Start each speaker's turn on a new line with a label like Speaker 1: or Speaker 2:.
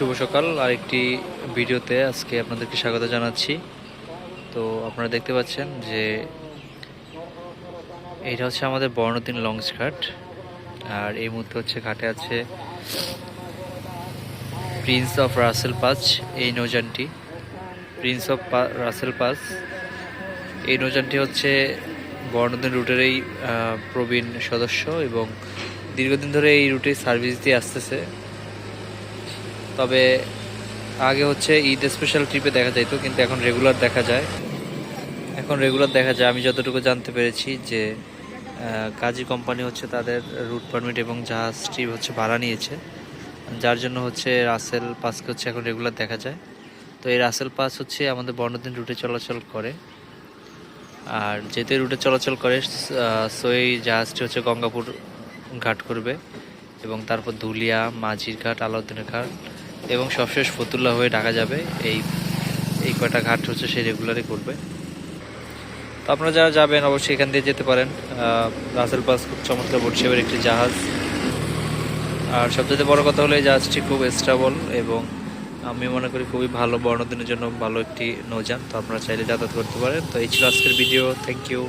Speaker 1: শুভ সকাল। আরেকটি ভিডিওতে আজকে আপনাদেরকে স্বাগত জানাচ্ছি। তো আপনারা দেখতে পাচ্ছেন যে এটা হচ্ছে আমাদের বর্ণদিন লঞ্চ ঘাট। আর এই মুহূর্তে হচ্ছে ঘাটে আছে প্রিন্স অফ রাসেল পাস এই নৌযানটি। প্রিন্স অফ রাসেল পাস এই নৌযানটি হচ্ছে বর্ণদিন রুটেরই প্রবীণ সদস্য এবং দীর্ঘদিন ধরে এই রুটে সার্ভিস দিয়ে আসতেছে। তবে আগে হচ্ছে ঈদ স্পেশাল ট্রিপে দেখা যাইতো, কিন্তু এখন রেগুলার দেখা যায়। এখন রেগুলার দেখা যায়, আমি যতটুকু জানতে পেরেছি যে কাজী কোম্পানি হচ্ছে তাদের রুট পারমিট এবং জাহাজটি হচ্ছে ভাড়া নিয়েছে। যার জন্য হচ্ছে রাসেল পাসকে হচ্ছে এখন রেগুলার দেখা যায়। তো এই রাসেল পাস হচ্ছে আমাদের বর্ণদিন রুটে চলাচল করে। আর যেতে রুটে চলাচল করে সো এই জাহাজটি হচ্ছে গঙ্গাপুর ঘাট করবে এবং তারপর ধুলিয়া, মাঝির ঘাট, আলাউদ্দিনের ঘাট এবং সবশেষ ফতুল্লা হয়ে ঢাকা যাবে। এই এই কয়টা ঘাট হচ্ছে সে রেগুলারই করবে তো আপনারা যারা যাবেন, অবশ্যই এখান দিয়ে যেতে পারেন। রাসেল পাস খুব চমৎকার বোটশেপের একটি জাহাজ। আর সবচেয়ে বড় কথা হলো, এই জাহাজটি খুব স্টেবল এবং আমি মনে করি খুবই ভালো বর্ণদিনের জন্য ভালো একটি নৌযান। তো আপনারা চাইলে যাতায়াত করতে পারেন। তো এই ছিল আজকের ভিডিও। Thank you